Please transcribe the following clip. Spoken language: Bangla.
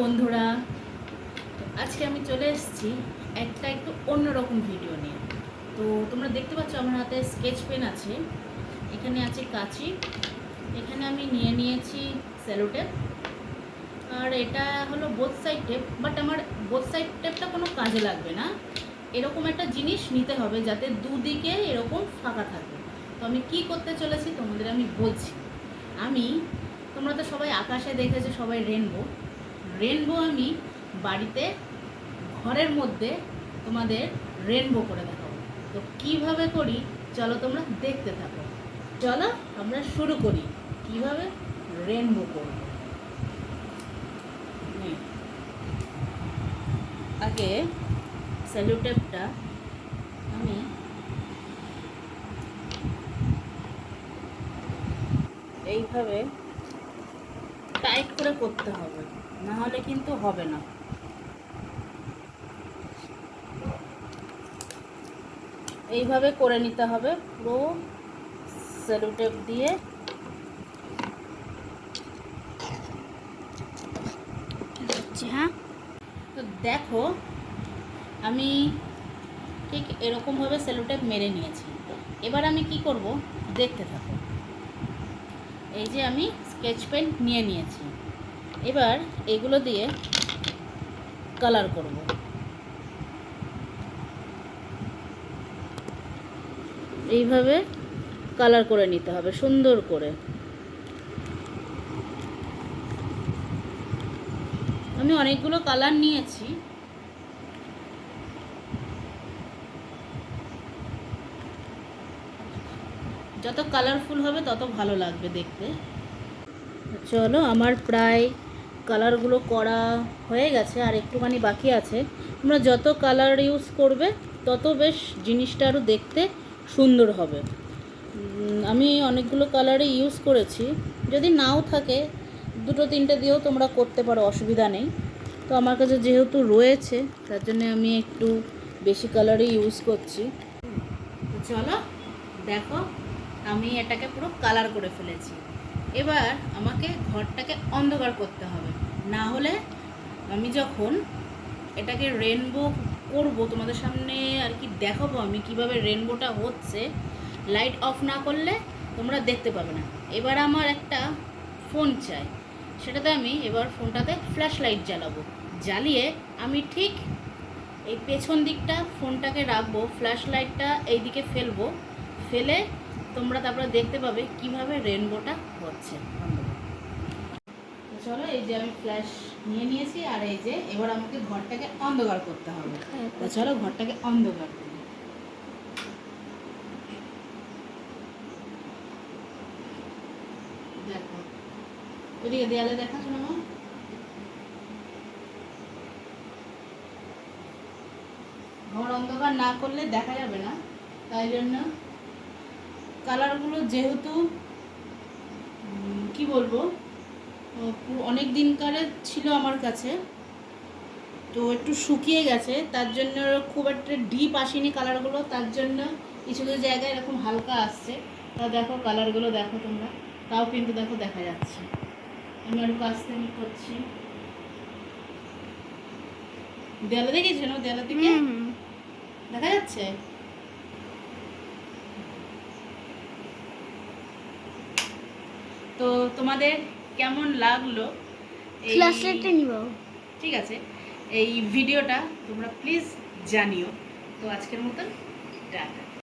বন্ধুরা, আজকে আমি চলে এসেছি একটা একটু অন্যরকম ভিডিও নিয়ে। তো তোমরা দেখতে পাচ্ছ আমার হাতে স্কেচ পেন আছে, এখানে আছে কাঁচি, এখানে আমি নিয়ে নিয়েছি স্যালোটেপ আর এটা হলো বোথ সাইড টেপ বাট আমার বোথ সাইড টেপটা কোনো কাজে লাগবে না। এরকম একটা জিনিস নিতে হবে যাতে দুদিকে এরকম ফাঁকা থাকে। তো আমি কি করতে চলেছি তোমাদের আমি বলছি। আমি, তোমরা তো সবাই আকাশে দেখেছ, সবাই রেনবো রেনবো আমি বাড়িতে ঘরের মধ্যে তোমাদের রেনবো করে দেখাবো। তো কীভাবে করি? চলো তোমরা দেখতে থাকো। চলো আমরা শুরু করি। কীভাবে? রেনবো করব। আগে স্যালুটেপটা আমি এইভাবে টাইট করে করতে হবে। না হলে কিন্তু হবে না। এইভাবে করে নিতে হবে। পুরো সেলুটেপ দিয়ে। হ্যাঁ? তো দেখো, আমি ঠিক এরকমভাবে সেলোটেপ মেরে নিয়েছি। এবার আমি কি করব? দেখতে থাকো। এই যে আমি স্কেচ পেন নিয়ে নিয়েছি। এবার এগুলো দিয়ে কালার করব। এইভাবে কালার করে নিতে হবে, সুন্দর করে। আমি অনেকগুলো কালার নিয়েছি। যত কালারফুল হবে তত ভালো লাগবে দেখতে। চলো, আমার প্রায় কালারগুলো করা হয়ে গেছে আর একটুখানি বাকি আছে। তোমরা যত কালার ইউজ করবে, তত বেশ জিনিসটা আরও দেখতে সুন্দর হবে। আমি অনেকগুলো কালারে ইউজ করেছি। যদি নাও থাকে, দুটো তিনটে দিয়েও তোমরা করতে পারো, অসুবিধা নেই। তো আমার কাছে যেহেতু রয়েছে, তার জন্য আমি একটু বেশি কালারই ইউজ করছি। চলো, দেখো, আমি এটাকে পুরো কালার করে ফেলেছি। এবার আমাকে ঘরটাকে অন্ধকার করতে হবে। না হলে আমি যখন এটাকে রেনবো করব, তোমাদের সামনে আর কি দেখাবো আমি কীভাবে রেনবোটা হচ্ছে লাইট অফ না করলে তোমরা দেখতে পাবে না। এবার আমার একটা ফোন চাই। সেটাতে আমি এবার ফোনটাতে ফ্ল্যাশ লাইট জ্বালাবো। জ্বালিয়ে আমি ঠিক এই পেছন দিকটা ফোনটাকে রাখব ফ্ল্যাশ লাইটটা এই দিকে ফেলব। ফেলে তোমরা তারপরে দেখতে পাবে কীভাবে রেনবোটা হচ্ছে। চলো, এই যে আমি ফ্ল্যাশ নিয়ে নিয়েছি, আর এই যে এবার আমাকে ঘরটাকে অন্ধকার করতে হবে। তো চলো, ঘরটাকে অন্ধকার দেয়ালে দেখা শোনো। ঘর অন্ধকার না করলে দেখা যাবে না, তাই জন্য কালারগুলো যেহেতু কি বলব অনেক দিনকারের ছিল আমার কাছে তো একটু শুকিয়ে গেছে তার জন্য খুব একটা ডিপ আসেনি কালারগুলো তার জন্য কিছু কিছু জায়গায় এরকম হালকা আসছে। তা দেখো কালারগুলো দেখো তোমরা তাও কিন্তু দেখো দেখা যাচ্ছে। আমি একটু কাছ থেকে করছি। দেয়ালে দেখেছেন দেয়ালের দিকে? দেখা যাচ্ছে? তো তোমাদের কেমন লাগল ঠিক আছে এই ভিডিওটা তোমরা প্লিজ জানিও। তো আজকের মতন টাটা।